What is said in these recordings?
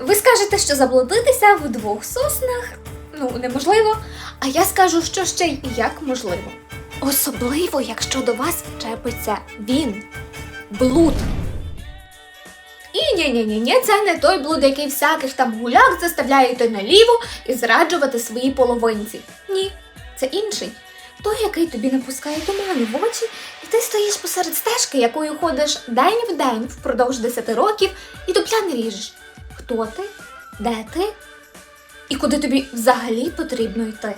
Ви скажете, що заблудитися в двох соснах ну неможливо. А я скажу, що ще й як можливо. Особливо, якщо до вас чепиться він. Блуд. І ні, ні, ні, ні, це не той блуд, який всяких там гуляк заставляє йти наліво і зраджувати своїй половинці. Ні, це інший. Той, який тобі напускає тумани в очі, і ти стоїш посеред стежки, якою ходиш день в день впродовж 10 років, і дупля не ріжеш. Хто ти? Де ти? І куди тобі взагалі потрібно йти?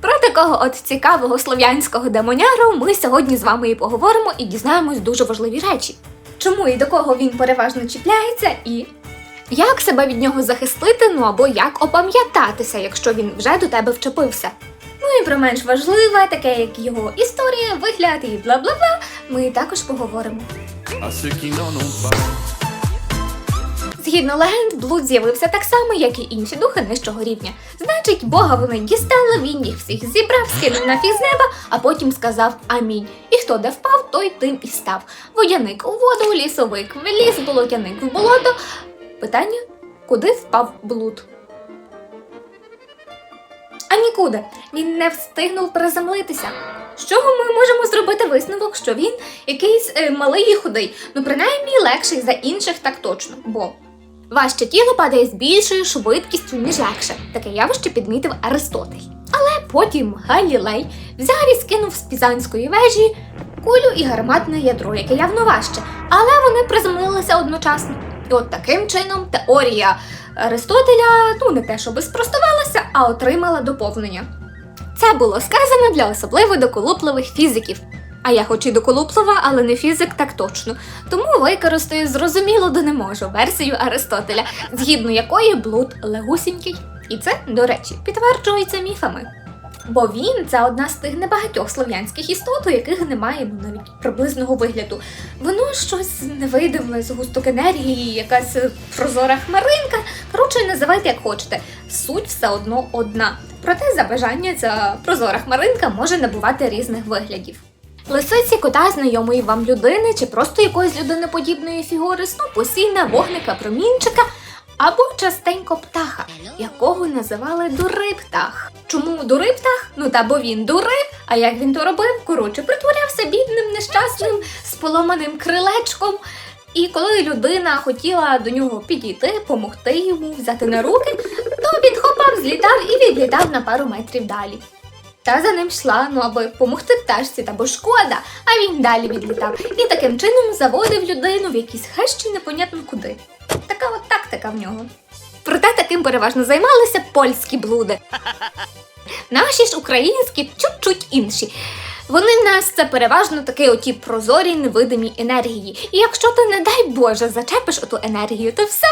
Про такого от цікавого слов'янського демоняру ми сьогодні з вами і поговоримо і дізнаємось дуже важливі речі. Чому і до кого він переважно чіпляється, і як себе від нього захистити, ну або як опам'ятатися, якщо він вже до тебе вчепився. Ну і про менш важливе, таке як його історія, вигляд і бла бла бла, ми також поговоримо. Згідно легенд, блуд з'явився так само, як і інші духи нижчого рівня. Значить, Бога вони дістали, він їх всіх зібрав, скинув на фіз неба, а потім сказав амінь. І хто де впав, той тим і став. Водяник у воду, лісовик в ліс, болотяник в болото. Питання: куди впав блуд? А нікуди. Він не встигнув приземлитися. З чого ми можемо зробити висновок, що він якийсь е, малий і худий, ну принаймні легший за інших так точно, бо важче тіло падає з більшою швидкістю, ніж легше. Таке явище підмітив Аристотель. Але потім Галілей взяв і скинув з пізанської вежі кулю і гарматне ядро, яке явно важче, але вони приземлилися одночасно. І от таким чином теорія Аристотеля ну не те, щоби спростувалася, а отримала доповнення. Це було сказано для особливо доколупливих фізиків. А я хоч і доколуплива, але не фізик так точно. Тому використаю зрозуміло до не можу версію Аристотеля, згідно якої блуд легусінький. І це, до речі, підтверджується міфами. Бо він це одна з тих небагатьох слов'янських істот, у яких немає ну, навіть приблизного вигляду. Воно щось невидиме, згусток енергії, якась прозора хмаринка. Коротше, називайте як хочете. Суть все одно одна. Проте за бажання ця прозора хмаринка може набувати різних виглядів. Лисиці кота знайомої вам людини чи просто якоїсь людиноподібної фігури, снопу сіна, вогника, промінчика або частенько птаха, якого називали дурий птах. Чому дурий птах? Ну та бо він дурив, а як він то робив? Коротше, притворявся бідним, нещасним, з поломаним крилечком. І коли людина хотіла до нього підійти, помогти йому, взяти на руки, то він хопав, злітав і відлітав на пару метрів далі. Та за ним йшла, ну аби помогти пташці, та бо шкода, а він далі відлітав і таким чином заводив людину в якісь хащі непонятно куди. Така от тактика в нього. Проте таким переважно займалися польські блуди. Наші ж українські чуть-чуть інші. Вони в нас це переважно такі оті прозорі невидимі енергії. І якщо ти, не дай Боже, зачепиш оту енергію, то все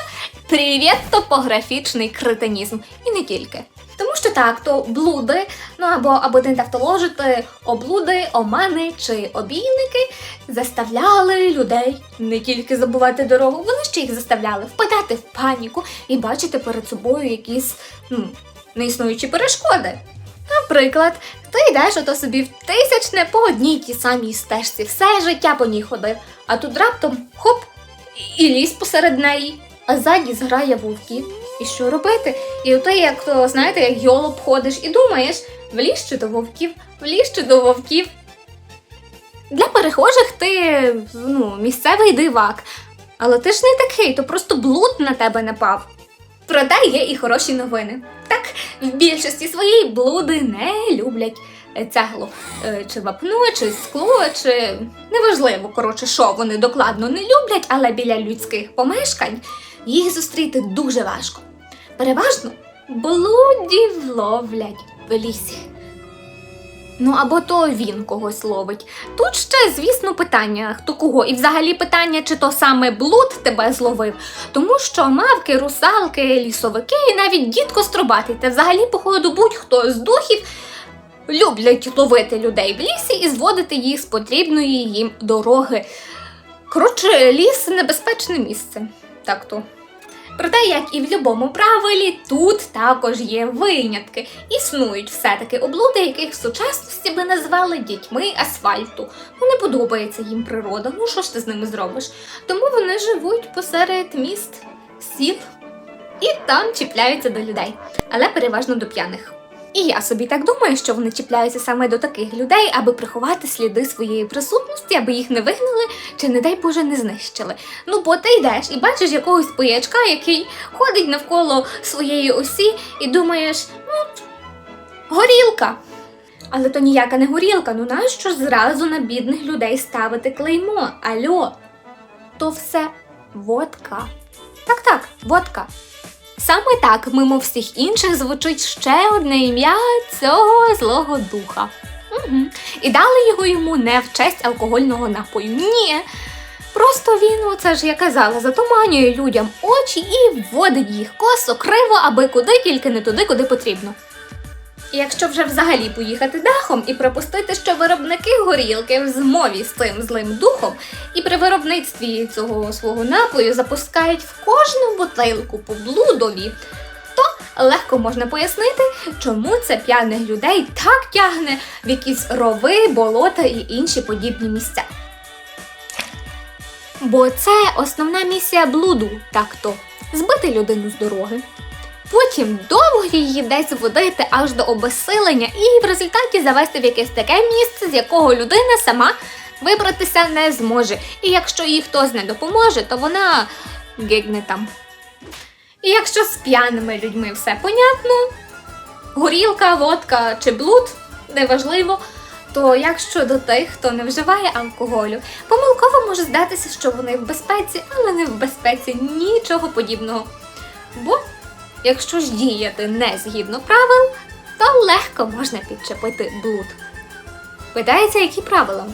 привіт топографічний кретинізм. І не тільки. Тому що так, то блуди, ну або аби не тавтоложити, облуди, омани чи обійники заставляли людей не тільки забувати дорогу, вони ще їх заставляли впадати в паніку і бачити перед собою якісь ну, неіснуючі перешкоди. Наприклад, ти йдеш ото собі в тисячне по одній тій самій стежці, все життя по ній ходив, а тут раптом хоп і ліс посеред неї, а ззаді зграє вовків. І що робити? І ти, як то, знаєте, як йолоп ходиш і думаєш, вліз чи до вовків, вліз чи до вовків. Для перехожих ти ну, місцевий дивак, але ти ж не такий, то просто блуд на тебе напав. Проте є і хороші новини. Так, в більшості своїй блуди не люблять е, цеглу, Е, чи вапно, чи скло, чи неважливо, коротше, що вони докладно не люблять, але біля людських помешкань їх зустріти дуже важко. Переважно блудів ловлять в лісі. Ну або то він когось ловить. Тут ще, звісно, питання, хто кого. І взагалі питання, чи то саме блуд тебе зловив. Тому що мавки, русалки, лісовики і навіть дід Костробатий, та взагалі, походу, будь-хто з духів люблять ловити людей в лісі і зводити їх з потрібної їм дороги. Коротше, ліс небезпечне місце. Так то. Проте, як і в будь-якому правилі, тут також є винятки. Існують все-таки облуди, яких в сучасності би назвали дітьми асфальту. Ну не подобається їм природа, ну що ж ти з ними зробиш? Тому вони живуть посеред міст, сіл. там чіпляються до людей, але переважно до п'яних. І я собі так думаю, що вони чіпляються саме до таких людей, аби приховати сліди своєї присутності, аби їх не вигнали чи, не дай Боже, не знищили. Ну, бо ти йдеш і бачиш якогось пиячка, який ходить навколо своєї осі, і думаєш, ну, горілка. Але то ніяка не горілка, ну нащо зразу на бідних людей ставити клеймо? Альо, то все водка. Так, так, водка. Саме так, мимо всіх інших, звучить ще одне ім'я цього злого духа. Угу. І дали його йому не в честь алкогольного напою. Ні. Просто він, оце ж я казала, затуманює людям очі і вводить їх косо, криво, аби куди тільки не туди, куди потрібно. Якщо вже взагалі поїхати дахом і припустити, що виробники горілки в змові з цим злим духом і при виробництві цього свого напою запускають в кожну бутилку по блудові, то легко можна пояснити, чому це п'яних людей так тягне в якісь рови, болота і інші подібні місця. Бо це основна місія блуду, так то збити людину з дороги. Потім довго її десь водити аж до обесилення і в результаті завести в якесь таке місце, з якого людина сама вибратися не зможе. І якщо їй хтось не допоможе, то вона гигне там. І якщо з п'яними людьми все понятно, горілка, водка чи блуд, неважливо, то як щодо тих, хто не вживає алкоголю, помилково може здатися, що вони в безпеці, але не в безпеці нічого подібного. Бо Якщо ж діяти не згідно правил, то легко можна підчепити блуд. Питається, які правила?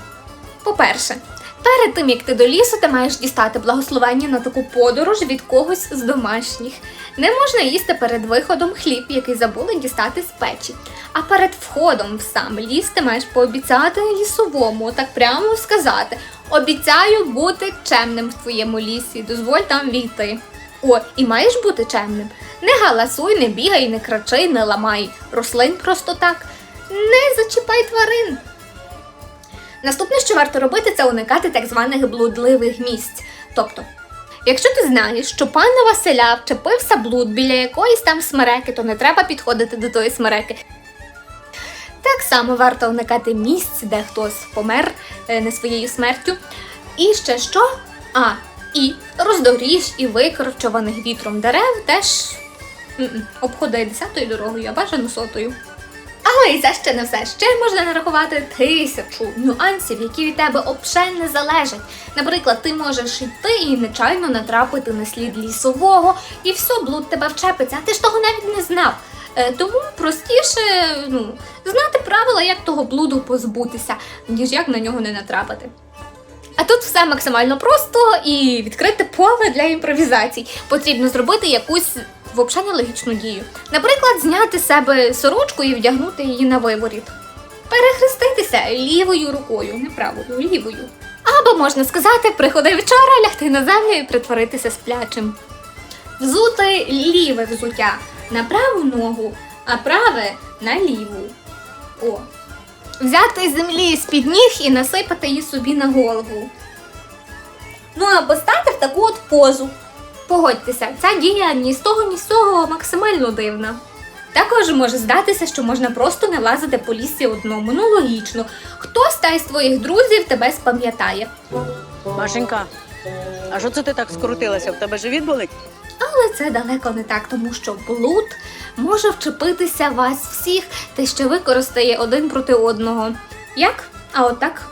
По-перше, перед тим як ти до лісу, ти маєш дістати благословення на таку подорож від когось з домашніх. Не можна їсти перед виходом хліб, який забули дістати з печі. А перед входом в сам ліс ти маєш пообіцяти лісовому, так прямо сказати: обіцяю бути чемним в твоєму лісі, дозволь там війти. О, і маєш бути чемним. Не галасуй, не бігай, не кричи, не ламай рослин просто так. Не зачіпай тварин. Наступне, що варто робити, це уникати так званих блудливих місць. Тобто, якщо ти знаєш, що пана Василя вчепився блуд біля якоїсь там смереки, то не треба підходити до тої смереки. Так само варто уникати місць, де хтось помер е, не своєю смертю. І ще що? А, і роздоріж і викорчованих вітром дерев теж обходи десятою дорогою, а бажано сотою. Але і це ще не все. Ще можна нарахувати тисячу нюансів, які від тебе обше не залежать. Наприклад, ти можеш йти і нечайно натрапити на слід лісового, і все, блуд тебе вчепиться, а ти ж того навіть не знав. Е, Тому простіше ну, знати правила, як того блуду позбутися, ніж як на нього не натрапити. А тут все максимально просто і відкрите поле для імпровізацій. Потрібно зробити якусь взагалі нелогічну дію. Наприклад, зняти з себе сорочку і вдягнути її на виворіт. Перехреститися лівою рукою, не правою, лівою. Або можна сказати, приходи вчора, лягти на землю і притворитися сплячим. Взути ліве взуття на праву ногу, а праве на ліву. О. Взяти землі з-під ніг і насипати її собі на голову. Ну або стати в таку от позу. Погодьтеся, ця дія ні з того, ні з того максимально дивна. Також може здатися, що можна просто не лазити по лісі одному. Ну логічно. Хтось та із твоїх друзів тебе спам'ятає. Машенька, а що це ти так скрутилася? В тебе живіт болить? Але це далеко не так, тому що блуд може вчепитися вас всіх та ще використає один проти одного. Як? А отак.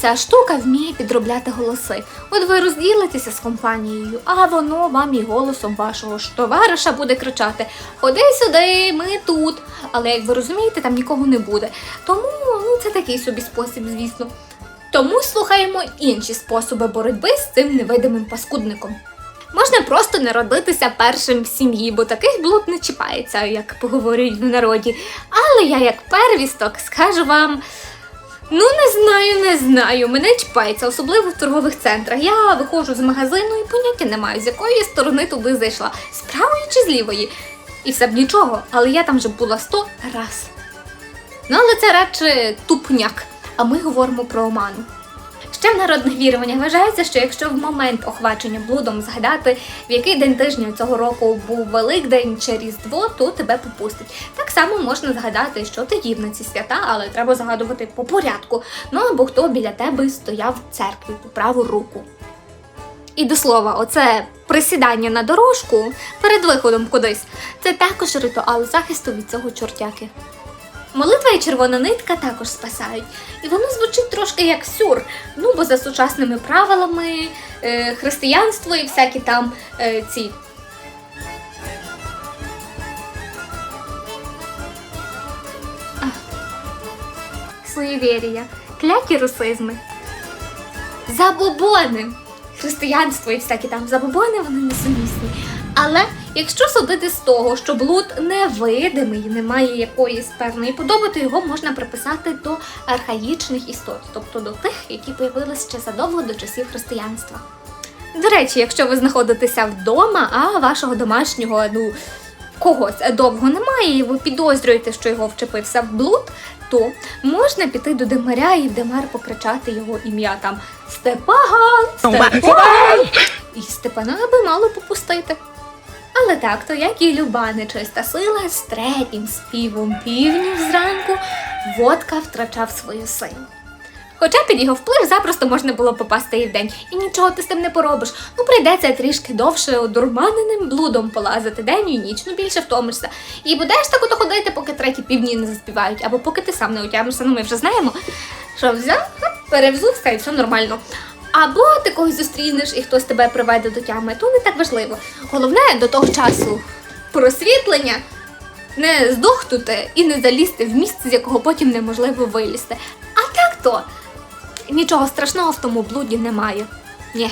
Ця штука вміє підробляти голоси. От ви розділитеся з компанією, а воно вам і голосом вашого ж товариша буде кричати: Ходи сюди, ми тут. Але як ви розумієте, там нікого не буде. Тому ну, це такий собі спосіб, звісно. Тому слухаємо інші способи боротьби з цим невидимим паскудником. Можна просто народитися першим в сім'ї, бо таких блуд не чіпається, як поговорюють в народі. Але я, як первісток, скажу вам. Ну, не знаю, не знаю. Мене чіпається, особливо в торгових центрах. Я виходжу з магазину і поняття не маю, з якої сторони туди зайшла, з правої чи з лівої. І все б нічого, але я там вже була сто раз. Ну, але це радше тупняк. А ми говоримо про оману. Ще в народних віруваннях вважається, що якщо в момент охвачення блудом згадати, в який день тижня цього року був Великдень чи Різдво, то тебе попустить. Так само можна згадати, що ти їв на ці свята, але треба згадувати по порядку. Ну або хто біля тебе стояв в церкві по праву руку. І до слова, оце присідання на дорожку перед виходом кудись це також ритуал захисту від цього чортяки. Молитва і червона нитка також спасають. І воно звучить трошки як сюр. Ну, бо за сучасними правилами е, християнство і всякі там е, ці. А. Суєвірія, клякі русизми. Забобони. Християнство і всякі там забобони, вони несумісні. Але якщо судити з того, що блуд невидимий, не має якоїсь певної подоби, то його можна приписати до архаїчних істот, тобто до тих, які появилися ще задовго до часів християнства. До речі, якщо ви знаходитеся вдома, а вашого домашнього, ну, когось довго немає, і ви підозрюєте, що його вчепився в блуд, то можна піти до димаря і в димар покричати його ім'я там Степан! Степан! І Степана би мало попустити. Але так, то як і люба нечиста сила, з третім співом півнів зранку водка втрачав свою силу. Хоча під його вплив запросто можна було попасти і вдень, і нічого ти з тим не поробиш. Ну прийдеться трішки довше одурманеним блудом полазити день і ніч, ну більше втомишся. І будеш так ото ходити, поки треті півні не заспівають, або поки ти сам не утямишся. Ну ми вже знаємо, що взяв, перевзувся і все нормально. Або ти когось зустрінеш і хтось тебе приведе до тями, то не так важливо. Головне до того часу просвітлення не здохнути і не залізти в місце, з якого потім неможливо вилізти. А так то нічого страшного в тому блуді немає. Ні.